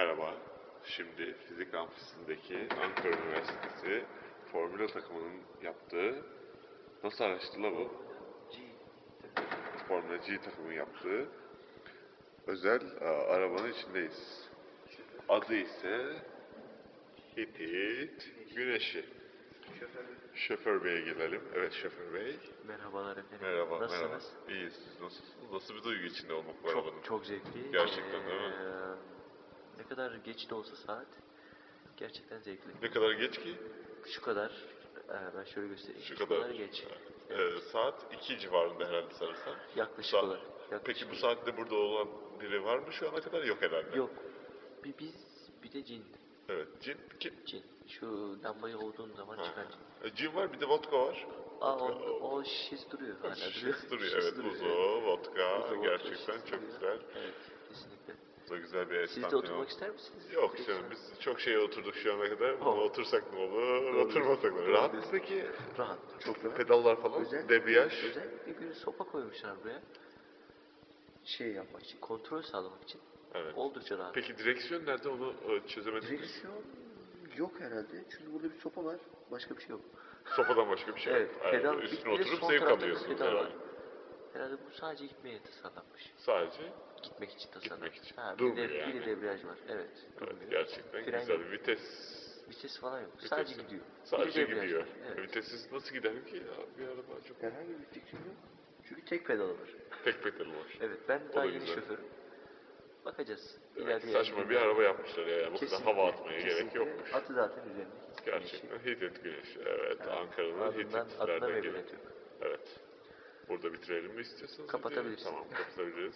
Merhaba. Şimdi fizik amfisindeki Ankara Üniversitesi Formula takımının yaptığı nasıl araçtı la bu? Formula G takımının yaptığı özel e, arabanın içindeyiz. Adı ise Hitit Güneşi. Şoför Bey'e gelelim. Evet şoför bey. Merhabalar efendim. Merhaba, Nasılsınız? merhaba. İyiyiz. Siz nasılsınız? Nasıl bir duygu içinde olmak bu arabanın? Çok, çok zevkli. Gerçekten, değil mi? Ne kadar geç de olsa saat gerçekten zevkli. Ne kadar geç ki? Şu kadar e, ben şöyle göstereyim. Şu kadar. geç. Ee, saat 2 civarında herhalde sanırsam. Yaklaşık Saat- olarak. Yaklaşık Peki bu olarak. saatte burada olan biri var mı şu ana kadar? Yok herhalde. Yok. Bir biz bir de cin. Evet. Cin kim? Cin. Şu lambayı olduğun zaman Ha. çıkan cin. E, Cin var bir de vodka var. Aa o, Vodka, o şiş duruyor. Hala. Şişesi duruyor. Evet. duruyor, Uzo, vodka. Uzo, vodka, Gerçekten çok duruyor. güzel. Evet. Güzel bir Siz de esnaf oturmak ister misiniz? Yok Yoksa- canım biz çok şeye oturduk şu ana kadar. Ama Oh. otursak ne olur, Doğru oturmasak ne olur. Rahat mısın peki? Rahat. Çok rahat. Pedallar falan, Özel, debriyaj. Özellikle bir sopa koymuşlar buraya. Şey yapmak için, kontrol sağlamak için. Evet. Oldukça rahat. Peki direksiyon nerede onu e, çözemedik. Direksiyon yok herhalde. Çünkü burada bir sopa var. Başka bir şey yok. Sopadan başka bir şey evet. yok. Pedal, Üstüne oturup zevk alıyorsunuz pedal var. Herhalde. Bu sadece gitmeye tasarlanmış. Sadece Gitmek için tasarlanmış. Gitmek için. Ha, bir de, yani. bir de debriyaj var. Evet. evet, gerçekten Fren güzel. yok. Vites Vites falan yok. Vitesi. Sadece gidiyor. Bir de Sadece gidiyor. var. Evet. Vitessiz nasıl gider ki ya bir araba çok Herhangi bir fikrim yok. Çünkü tek pedal var. tek pedal var. Evet ben daha da yeni güzel. şoförüm. Bakacağız. Ki saçma yani bir araba yapmışlar ya. Bu kadar hava atmaya gerek kesinlikle. yokmuş. Atı zaten üzerinde. Gerçekten. Hitit Güneş. Evet, Yani Ankara'nın Hititlerden geliyor. memnuniyet yok. Evet. Burada bitirelim mi istiyorsanız? Kapatabilirsiniz. Tamam kapatabiliriz.